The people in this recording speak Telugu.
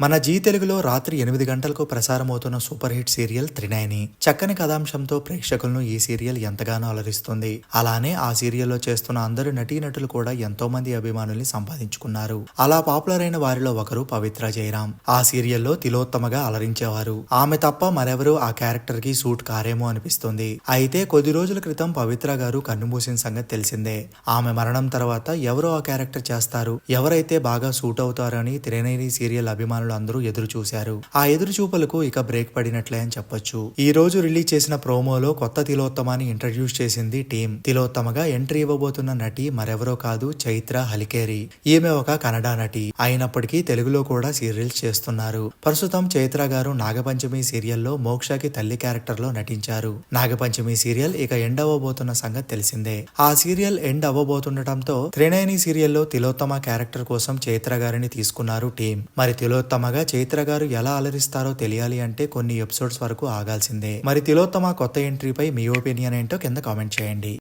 మన జీ తెలుగులో రాత్రి ఎనిమిది గంటలకు ప్రసారమవుతున్న సూపర్ హిట్ సీరియల్ త్రినయని. చక్కని కథాంశంతో ప్రేక్షకులను ఈ సీరియల్ ఎంతగానో అలరిస్తుంది. అలానే ఆ సీరియల్లో చేస్తున్న అందరు నటీనటులు కూడా ఎంతో మంది అభిమానుల్ని సంపాదించుకున్నారు. అలా పాపులర్ అయిన వారిలో ఒకరు పవిత్ర జయరాం. ఆ సీరియల్లో తిలోత్తమగా అలరించేవారు. ఆమె తప్ప మరెవరూ ఆ క్యారెక్టర్కి సూట్ కారేమో అనిపిస్తుంది. అయితే కొద్ది రోజుల క్రితం పవిత్ర గారు కన్నుమూసిన సంగతి తెలిసిందే. ఆమె మరణం తర్వాత ఎవరో ఆ క్యారెక్టర్ చేస్తారు? ఎవరైతే బాగా సూట్ అవుతారని త్రినేని సీరియల్ అభిమానులు అందరూ ఎదురు చూశారు. ఆ ఎదురు చూపులకు ఇక బ్రేక్ పడినట్లే అని చెప్పొచ్చు. ఈ రోజు రిలీజ్ చేసిన ప్రోమోలో కొత్త తిలోత్తమాని ఇంట్రడ్యూస్ చేసింది టీం తిలోత్తమగా ఎంట్రీ ఇవ్వబోతున్న నటి మరెవరో కాదు చైత్ర హలికేరి. ఈమె ఒక కన్నడ నటి. అయినప్పటికీ తెలుగులో కూడా సీరియల్స్ చేస్తున్నారు. ప్రస్తుతం చైత్ర గారు నాగపంచమి సీరియల్లో మోక్షకి తల్లి క్యారెక్టర్లో నటించారు. నాగపంచమి సీరియల్ ఇక ఎండ్ అవ్వబోతున్న సంగతి తెలిసిందే. ఆ సీరియల్ ఎండ్ అవ్వబోతుండటంతో త్రినయని సీరియల్లో తిలోత్తమ క్యారెక్టర్ కోసం చైత్ర గారిని తీసుకున్నారు టీం మరి తిలోత్తమగా చైత్ర గారు ఎలా అలరిస్తారో తెలియాలి అంటే కొన్ని ఎపిసోడ్స్ వరకు ఆగాల్సిందే. మరి తిలోత్తమ కొత్త ఎంట్రీపై మీ ఒపీనియన్ ఏంటో కింద కామెంట్ చేయండి.